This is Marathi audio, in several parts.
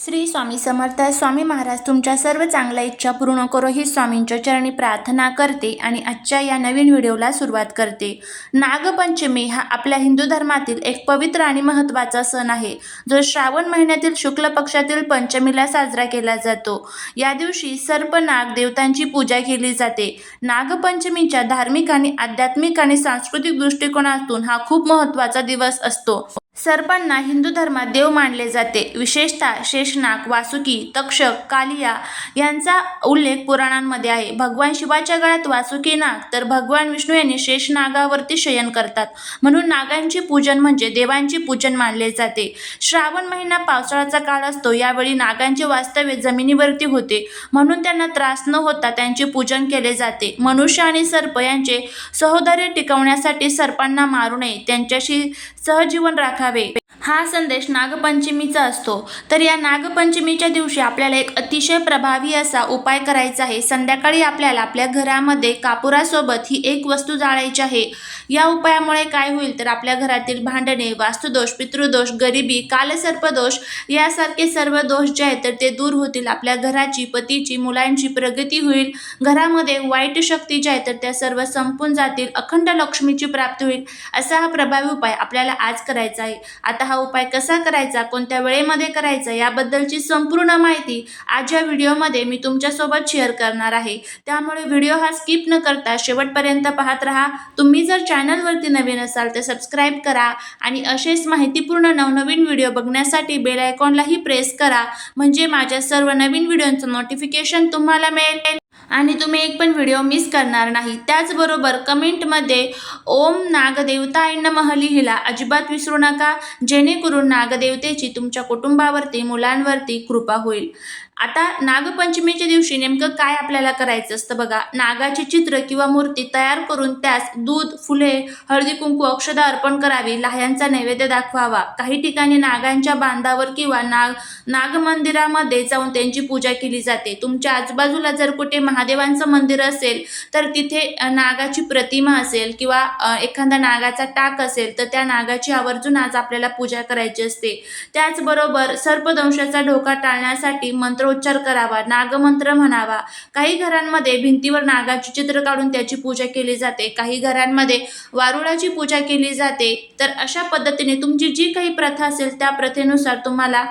श्री स्वामी समर्थ स्वामी महाराज तुमच्या सर्व चांगल्या इच्छा पूर्ण करो ही स्वामींच्या चरणी प्रार्थना करते आणि आजच्या या नवीन व्हिडिओला सुरुवात करते. नागपंचमी हा आपल्या हिंदू धर्मातील एक पवित्र आणि महत्त्वाचा सण आहे जो श्रावण महिन्यातील शुक्ल पक्षातील पंचमीला साजरा केला जातो. या दिवशी सर्प नाग देवतांची पूजा केली जाते. नागपंचमीच्या धार्मिक आणि आध्यात्मिक आणि सांस्कृतिक दृष्टिकोनातून हा खूप महत्त्वाचा दिवस असतो. सर्पांना हिंदू धर्मात देव मानले जाते. विशेषतः शेषनाग वासुकी तक्षक कालिया यांचा उल्लेख पुराणांमध्ये आहे. भगवान शिवाच्या गळ्यात वासुकी नाग तर भगवान विष्णू यांनी शेषनागावरती शयन करतात. म्हणून नागांची पूजन म्हणजे देवांचे पूजन मानले जाते. श्रावण महिना पावसाळ्याचा काळ असतो. यावेळी नागांचे वास्तव्य जमिनीवरती होते. म्हणून त्यांना त्रास न होता त्यांचे पूजन केले जाते. मनुष्य आणि सर्प यांचे सहोदर्य टिकवण्यासाठी सर्पांना मारू नये. त्यांच्याशी सहजीवन হবে हा संदेश नागपंचमीचा असतो. तर या नागपंचमीच्या दिवशी आपल्याला एक अतिशय प्रभावी असा उपाय करायचा आहे. संध्याकाळी आपल्याला आपल्या घरामध्ये कापुरासोबत ही एक वस्तू जाळायची आहे. या उपायामुळे काय होईल तर आपल्या घरातील भांडणे वास्तुदोष पितृदोष गरिबी कालसर्पदोष यासारखे सर्व दोष जे आहेत तर ते दूर होतील. आपल्या घराची पतीची मुलांची प्रगती होईल. घरामध्ये वाईट शक्ती ज्या आहेत तर त्या सर्व संपून जातील. अखंड लक्ष्मीची प्राप्ती होईल. असा हा प्रभावी उपाय आपल्याला आज करायचा आहे. आता हा उपाय कसा करायचा कोणत्या वेळेमध्ये करायचा याबद्दलची संपूर्ण माहिती आज या व्हिडिओमध्ये मी तुमच्यासोबत शेअर करणार आहे. त्यामुळे व्हिडिओ हा स्किप न करता शेवटपर्यंत पाहत राहा. तुम्ही जर चॅनलवरती नवीन असाल तर सबस्क्राईब करा आणि असेच माहितीपूर्ण नवनवीन व्हिडिओ बघण्यासाठी बेल आयकॉनलाही प्रेस करा. म्हणजे माझ्या सर्व नवीन व्हिडिओंचं नोटिफिकेशन तुम्हाला मिळेल. आणि तुम्ही एक पण व्हिडिओ मिस करणार नाही. त्याचबरोबर कमेंटमध्ये ओम नागदेवताय नमः लिहिला. अजिबात विसरू नका. जेणेकरून नागदेवतेची तुमच्या कुटुंबावरती मुलांवरती कृपा होईल. आता नागपंचमीच्या दिवशी नेमकं काय आपल्याला करायचं असतं बघा. नागाचे चित्र किंवा मूर्ती तयार करून त्यास दूध फुले हळदी कुंकू अक्षदा अर्पण करावी लाह्यांचा नैवेद्य दाखवावा. काही ठिकाणी नागांच्या बांधावर किंवा नाग नागमंदिरामध्ये जाऊन त्यांची पूजा केली जाते. तुमच्या आजूबाजूला जर कुठे महादेवांचं मंदिर असेल तर तिथे नागाची प्रतिमा असेल किंवा एखादा नागाचा टाक असेल तर त्या नागाची आवर्जून आज आपल्याला पूजा करायची असते. त्याचबरोबर सर्पदंशाचा धोका टाळण्यासाठी मंत्रोच्चार करावा नागमंत्र म्हणावा. काही घरांमध्ये भिंतीवर नागाचे चित्र काढून त्याची पूजा केली जाते. काही घरांमध्ये वारुळाची पूजा केली जाते. तर अशा पद्धतीने तुमची जी काही प्रथा असेल त्या प्रथेनुसार तुम्हाला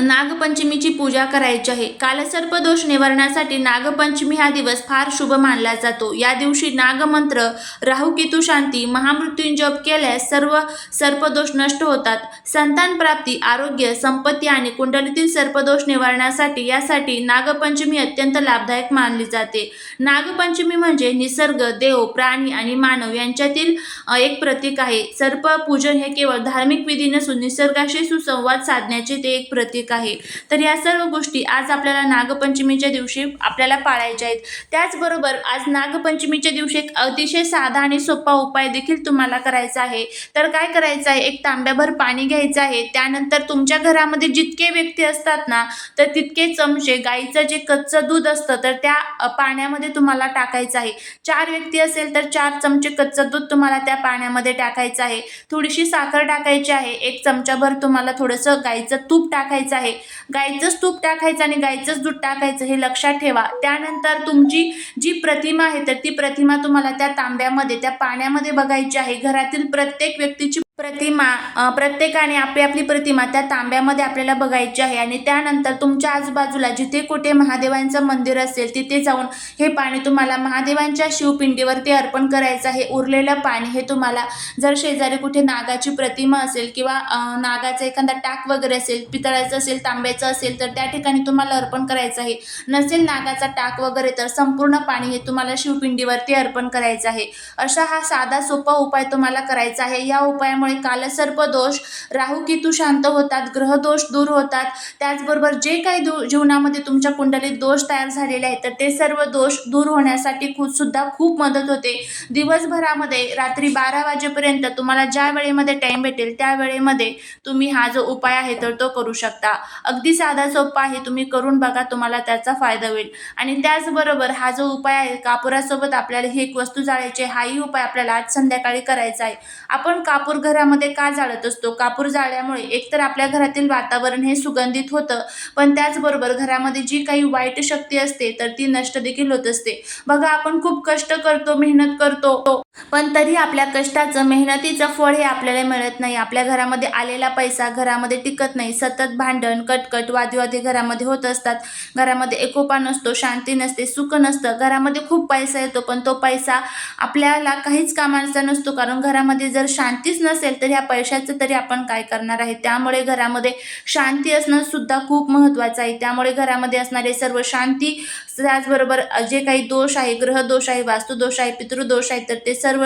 नागपंचमीची पूजा करायची आहे. कालसर्पदोष निवारणासाठी नागपंचमी हा दिवस फार शुभ मानला जातो. या दिवशी नागमंत्र राहुकेतू शांती महामृत्यूं जप केल्यास सर्व सर्पदोष नष्ट होतात. संतान प्राप्ती आरोग्य संपत्ती आणि कुंडलीतील सर्पदोष निवारणासाठी यासाठी नागपंचमी अत्यंत लाभदायक मानली जाते. नागपंचमी म्हणजे निसर्ग देव प्राणी आणि मानव यांच्यातील एक प्रतीक आहे. सर्प पूजन हे केवळ धार्मिक विधी नसून निसर्गाशी सुसंवाद साधण्याचे ते एक प्रतीक आहे. तर या सर्व गोष्टी आज आपल्याला नागपंचमीच्या दिवशी आपल्याला पाळायच्या आहेत. त्याचबरोबर आज नागपंचमीच्या दिवशी एक अतिशय साधा आणि सोपा उपाय देखील तुम्हाला करायचा आहे. तर काय करायचं आहे? एक तांब्याभर पाणी घ्यायचं आहे. त्यानंतर तुमच्या घरामध्ये जितके व्यक्ती असतात ना तर तितके चमचे गाईचं जे कच्चं दूध असतं तर त्या पाण्यामध्ये तुम्हाला टाकायचं आहे. चार व्यक्ती असेल तर चार चमचे कच्चं दूध तुम्हाला त्या पाण्यामध्ये टाकायचं आहे. थोडीशी साखर टाकायची आहे. एक चमचाभर तुम्हाला थोडंसं गाईचं तूप टाकायचं आहे. गाईचंच तूप टाकायचं आणि गाईचंच दूध टाकायचं हे लक्षात ठेवा. त्यानंतर तुमची जी प्रतिमा आहे तर ती प्रतिमा तुम्हाला त्या तांब्यामध्ये त्या पाण्यामध्ये बघायची आहे. घरातील प्रत्येक व्यक्तीची प्रतिमा प्रत्येकाने आपली आपली प्रतिमा त्या तांब्यामध्ये आपल्याला बघायची आहे आणि त्यानंतर तुमच्या आजूबाजूला जिथे कुठे महादेवांचं मंदिर असेल तिथे जाऊन हे पाणी तुम्हाला महादेवांच्या शिवपिंडीवरती अर्पण करायचं आहे. उरलेलं पाणी हे तुम्हाला जर शेजारी कुठे नागाची प्रतिमा असेल किंवा नागाचा एखादा टाक वगैरे असेल पितळाचं असेल तांब्याचं असेल तर त्या ठिकाणी तुम्हाला अर्पण करायचं आहे. नसेल नागाचा टाक वगैरे तर संपूर्ण पाणी हे तुम्हाला शिवपिंडीवरती अर्पण करायचं आहे. अशा हा साधा सोपा उपाय तुम्हाला करायचा आहे. या उपायामुळे कालसर्प दोष राहुकेतू शांत होतात ग्रहदोष दूर होतात त्याचबरोबर जे काही दो जीवनामध्ये तुमच्या कुंडलीत दोष तयार झालेले आहेत तर ते सर्व दोष दूर होण्यासाठी खूप सुद्धा खूप मदत होते. दिवसभरामध्ये रात्री बारा वाजेपर्यंत तुम्हाला ज्या वेळेमध्ये टाईम भेटेल त्या वेळेमध्ये तुम्ही हा जो उपाय आहे तर तो करू शकता. अगदी साधा सोपा आहे तुम्ही करून बघा तुम्हाला त्याचा फायदा होईल. आणि त्याचबरोबर हा जो उपाय आहे कापुरासोबत आपल्याला ही एक वस्तू जाळायची हाही उपाय आपल्याला आज संध्याकाळी करायचा आहे. आपण कापूर घर घरामध्ये का जाळत असतो? कापूर जाळल्यामुळे एकतर आपल्या घरातील वातावरण हे सुगंधित होतं पण त्याचबरोबर घरामध्ये जी काही वाईट शक्ती असते तर ती नष्ट देखील होत असते. बघा आपण खूप कष्ट करतो मेहनत करतो पण तरी आपल्या कष्टाचं मेहनतीचं फळ हे आपल्याला मिळत नाही. आपल्या घरामध्ये आलेला पैसा घरामध्ये टिकत नाही. सतत भांडण कटकट वादीवादी घरामध्ये होत असतात. घरामध्ये एकोपा नसतो शांती नसते सुख नसतं. घरामध्ये खूप पैसा येतो पण तो पैसा आपल्याला काहीच कामाचा नसतो कारण घरामध्ये जर शांतीच नसेल तर ह्या पैशाचं तरी आपण काय करणार आहे? त्यामुळे घरामध्ये शांती असणं सुद्धा खूप महत्त्वाचं आहे. त्यामुळे घरामध्ये असणारे सर्व शांती त्याचबरोबर जे काही दोष आहे ग्रहदोष आहे वास्तुदोष आहे पितृदोष आहे तर ते सर्व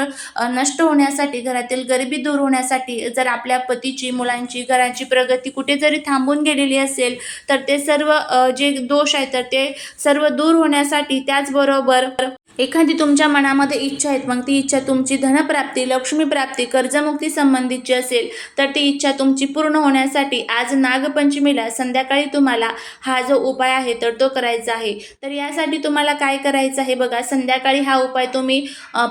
नष्ट होण्यासाठी घरातील गरिबी दूर होण्यासाठी जर आपल्या पतीची मुलांची घराची प्रगती कुठे जरी थांबून गेलेली असेल तर ते सर्व जे दोष आहे तर ते सर्व दूर होण्यासाठी त्याचबरोबर एखादी तुमच्या मनामध्ये इच्छा आहेत मग ती इच्छा तुमची धनप्राप्ती लक्ष्मीप्राप्ती कर्जमुक्ती संबंधीची असेल तर ती इच्छा तुमची पूर्ण होण्यासाठी आज नागपंचमीला संध्याकाळी तुम्हाला हा जो उपाय आहे तर तो करायचा आहे. तर यासाठी तुम्हाला काय करायचं आहे बघा संध्याकाळी हा उपाय तुम्ही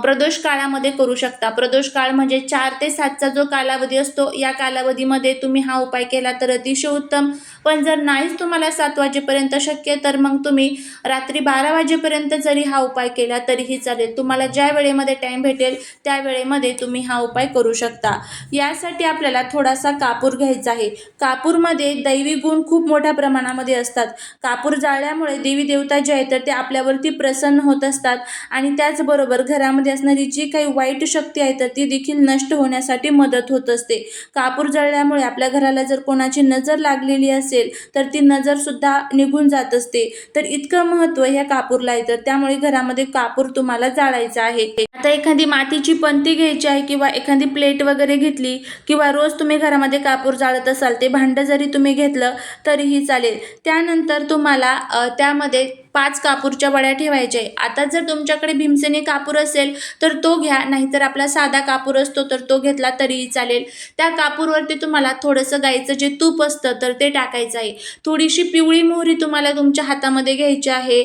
प्रदोष काळामध्ये करू शकता. प्रदोष काळ म्हणजे चार ते सातचा जो कालावधी असतो या कालावधीमध्ये तुम्ही हा उपाय केला तर अतिशय उत्तम. पण जर नाहीच तुम्हाला सात वाजेपर्यंत शक्य तर मग तुम्ही रात्री बारा वाजेपर्यंत जरी हा उपाय केला तरीही चालेल. तुम्हाला ज्या वेळेमध्ये टाईम भेटेल त्या वेळेमध्ये तुम्ही हा उपाय करू शकता. यासाठी आपल्याला थोडासा कापूर घ्यायचा आहे. कापूरमध्ये दैवी गुण खूप मोठ्या प्रमाणामध्ये असतात. कापूर जाळल्यामुळे देवी देवता जे आहेत तर ते आपल्यावरती प्रसन्न होत असतात. आणि त्याचबरोबर घरामध्ये असणारी जी काही वाईट शक्ती आहे तर ती देखील नष्ट होण्यासाठी मदत होत असते. कापूर जळल्यामुळे आपल्या घराला जर कोणाची नजर लागलेली असेल तर ती नजरसुद्धा निघून जात असते. तर इतकं महत्त्व ह्या कापूरला आहे तर त्यामुळे घरामध्ये कापूर कापूर तुम्हाला जाळायचा आहे. आता एखादी मातीची पंती घ्यायची आहे किंवा एखादी प्लेट वगैरे घेतली किंवा रोज तुम्ही घरामध्ये कापूर जाळत असाल ते भांडं जरी तुम्ही घेतलं तरीही चालेल. त्यानंतर तुम्हाला त्यामध्ये पाच कापूरच्या वड्या ठेवायच्या आहे आता जर तुमच्याकडे भीमसेनी कापूर असेल तर तो घ्या. नाहीतर आपला साधा कापूर असतो तर तो घेतला तरीही चालेल. त्या कापूरवरती तुम्हाला थोडंसं गाईचं जे तूप असतं तर ते टाकायचं आहे. थोडीशी पिवळी मोहरी तुम्हाला तुमच्या हातामध्ये घ्यायची आहे.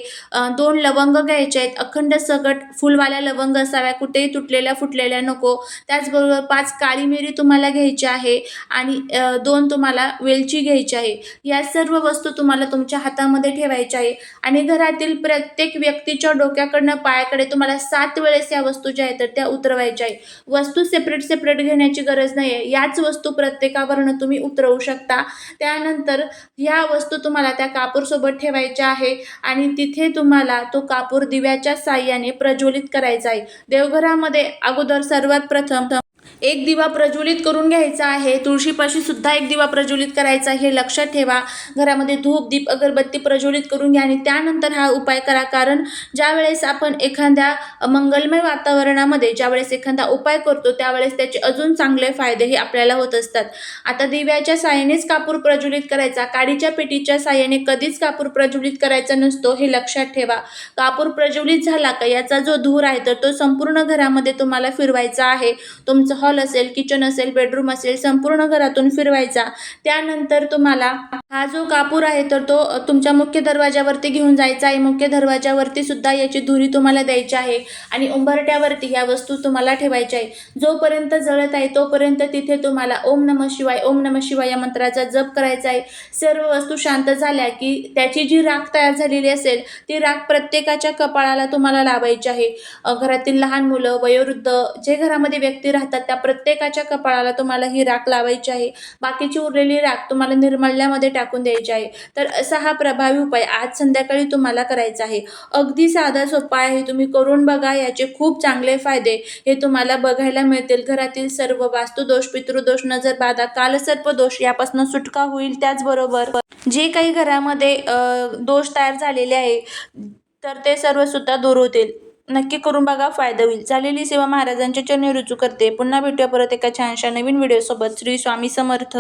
दोन लवंग घ्यायचे आहेत. अखंड सगट फुलवाल्या लवंग असाव्या. कुठेही तुटलेल्या फुटलेल्या नको. त्याचबरोबर पाच काळी मिरी तुम्हाला घ्यायची आहे. आणि दोन तुम्हाला वेलची घ्यायची आहे. या सर्व वस्तू तुम्हाला तुमच्या हातामध्ये ठेवायच्या आहे. आणि घरातील प्रत्येक व्यक्तीच्या डोक्याकडनं पायाकडे तुम्हाला सात वेळेस या वस्तू ज्या आहेत तर त्या उतरवायच्या आहे वस्तू सेपरेट सेपरेट घेण्याची गरज नाही आहे याच वस्तू प्रत्येकावरनं तुम्ही उतरवू शकता. त्यानंतर ह्या वस्तू तुम्हाला त्या कापूरसोबत ठेवायच्या आहे आणि तिथे तुम्हाला तो कापूर दिव्याच्या साह्याने प्रज्वलित करायचा आहे. देवघरामध्ये अगोदर सर्वात प्रथम एक दिवा प्रज्वलित करून घ्यायचा आहे. तुळशीपाशी सुद्धा एक दिवा प्रज्वलित करायचा हे लक्षात ठेवा. घरामध्ये धूप दीप अगरबत्ती प्रज्वलित करून घ्या आणि त्यानंतर हा उपाय करा. कारण ज्या वेळेस आपण एखाद्या मंगलमय वातावरणामध्ये ज्यावेळेस एखादा उपाय करतो त्यावेळेस त्याचे अजून चांगले फायदे हे आपल्याला होत असतात. आता दिव्याच्या साह्यानेच कापूर प्रज्वलित करायचा. काडीच्या पेटीच्या साह्याने कधीच कापूर प्रज्वलित करायचा नसतो हे लक्षात ठेवा. कापूर प्रज्वलित झाला का याचा जो धूर आहे तर तो संपूर्ण घरामध्ये तुम्हाला फिरवायचा आहे. तुमचा हॉल असेल किचन असेल बेडरूम असेल संपूर्ण घरातून फिरवायचा. त्यानंतर तुम्हाला हा जो कापूर आहे तर तो तुमच्या मुख्य दरवाजावरती घेऊन जायचा आहे. मुख्य दरवाजावरती सुद्धा याची धुरी तुम्हाला द्यायची आहे आणि उंबरट्यावरती ह्या वस्तू तुम्हाला ठेवायच्या आहे जोपर्यंत जळत आहे तोपर्यंत तिथे तुम्हाला ओम नम शिवाय ओम नम शिवाय या मंत्राचा जप करायचा आहे. सर्व वस्तू शांत झाल्या की त्याची जी राख तयार झालेली असेल ती राख प्रत्येकाच्या कपाळाला तुम्हाला लावायची आहे. घरातील लहान मुलं वयोवृद्ध जे घरामध्ये व्यक्ती राहतात त्या प्रत्येकाच्या कपाळाला तुम्हाला ही राख लावायची आहे. बाकीची उरलेली राख तुम्हाला निर्मल्यामध्ये टाकून द्यायची आहे. तर असा हा प्रभावी उपाय आज संध्याकाळी तुम्हाला करायचा आहे. अगदी साधा सोपा आहे. तुम्ही करून बघा याचे खूप चांगले फायदे हे तुम्हाला बघायला मिळतील. घरातील सर्व वास्तुदोष पितृदोष नजर बाधा कालसर्प दोष यापासून सुटका होईल त्याचबरोबर जे काही घरामध्ये दोष तयार झालेले आहे तर ते सर्व सुद्धा दूर होतील. नक्की करून बघा फायदा होईल. झालेली सेवा महाराजांच्या चरणी रुजू करते. पुन्हा भेटूया परत एका छानशा नवीन व्हिडिओसोबत. श्री स्वामी समर्थ.